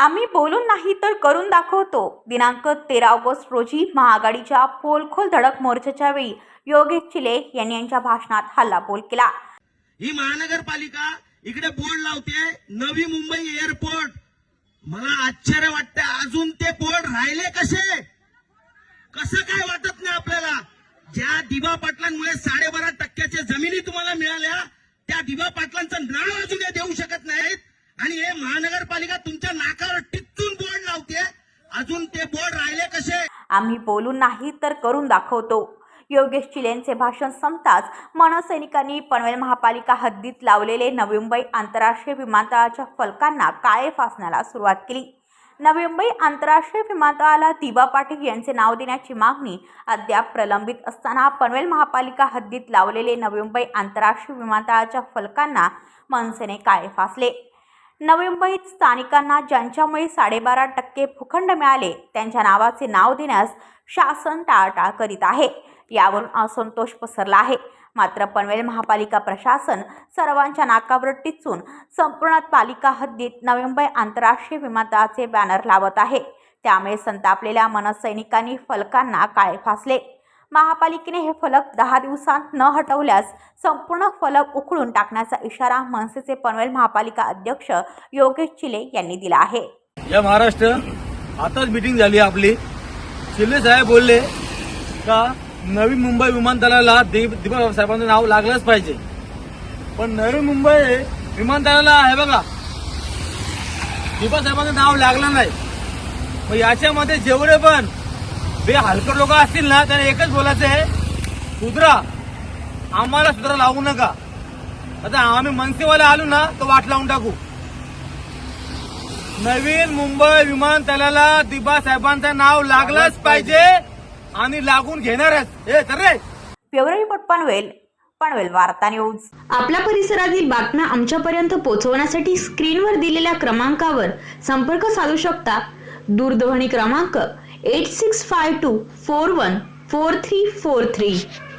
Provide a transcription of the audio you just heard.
आम्ही बोलून नाही तर करून दाखवतो. दिनांक तेरा ऑगस्ट रोजी महाआघाडीच्या पोलखोल धडक मोर्चाच्या वेळी योगेश चिले यांनी यांच्या भाषणात हल्लाबोल केला. ही महानगरपालिका इकडे बोर्ड लावते. नवी मुंबई एअरपोर्ट. मला आश्चर्य वाटतं अजून ते बोर्ड राहिले कसे? कसं काय वाटत नाही आपल्याला? ज्या दिवा पाटलांमुळे साडेबारा टक्क्याच्या जमिनी तुम्हाला मिळाल्या त्या दिवा पाटलांचं नाव अजून देऊ शकत आणि हे महानगरपालिका तुमच्या नाकावर टिचून बोर्ड लावते. अजून ते बोर्ड राहिले कसे? आम्ही बोलून नाही तर करून दाखवतो. योगेश चिलेंचे भाषण संपताच मनसैनिकांनी पनवेल महापालिका हद्दीत लावलेले नवी मुंबई आंतरराष्ट्रीय विमानतळाच्या फलकांना काळे फासण्याला सुरुवात केली. नवी मुंबई आंतरराष्ट्रीय विमानतळाला दिबा पाटील यांचे नाव देण्याची मागणी अद्याप प्रलंबित असताना पनवेल महापालिका हद्दीत लावलेले नवी मुंबई आंतरराष्ट्रीय विमानतळाच्या फलकांना मनसेने काळे फासले. नवी स्थानिकांना ज्यांच्यामुळे साडेबारा टक्के भूखंड मिळाले त्यांच्या नावाचे नाव देण्यास शासन टाळाटाळ करीत आहे. यावरून असंतोष पसरला आहे. मात्र पनवेल महापालिका प्रशासन सर्वांच्या नाकावर टिचून संपूर्ण पालिका हद्दीत नवी मुंबई आंतरराष्ट्रीय विमानतळाचे बॅनर लावत आहे. त्यामुळे संतापलेल्या मनसैनिकांनी फलकांना काळे फासले. महापालिकेने हे फलक दहा दिवसांत न हटवल्यास संपूर्ण फलक उखडून टाकण्याचा इशारा मनसेचे पनवेल महापालिका अध्यक्ष योगेश चिले यांनी दिला आहे. या महाराष्ट्र आताच मिटिंग झाली आपली. चिले साहेब बोलले का नवी मुंबई विमानतळाला दीप दीपक साहेबांचं नाव लागलंच पाहिजे. पण नवी मुंबई विमानतळाला आहे बघा. दीपक साहेबांचं नाव लागलं नाही. मग याच्यामध्ये जेवढे पण बे हलकट लोक असतील ना त्यांना एकच बोलायचं आहे सुधरा आम्हाला सुधरा लावू नका. आता आम्ही मनसेवाले आलो ना तर वाट लावून टाकू. नवीन मुंबई विमानतळाला दिबा साहेबांचं नाव लागलंच पाहिजे आणि लागून घेणारच. हे तर रे. Bureau report Panvel. पनवेल वार्ता न्यूज. आपल्या परिसरातील बातम्या आमच्यापर्यंत पोहोचवण्यासाठी स्क्रीनवर दिलेल्या क्रमांकावर संपर्क साधू शकता. दूरध्वनी क्रमांक 8652 414343.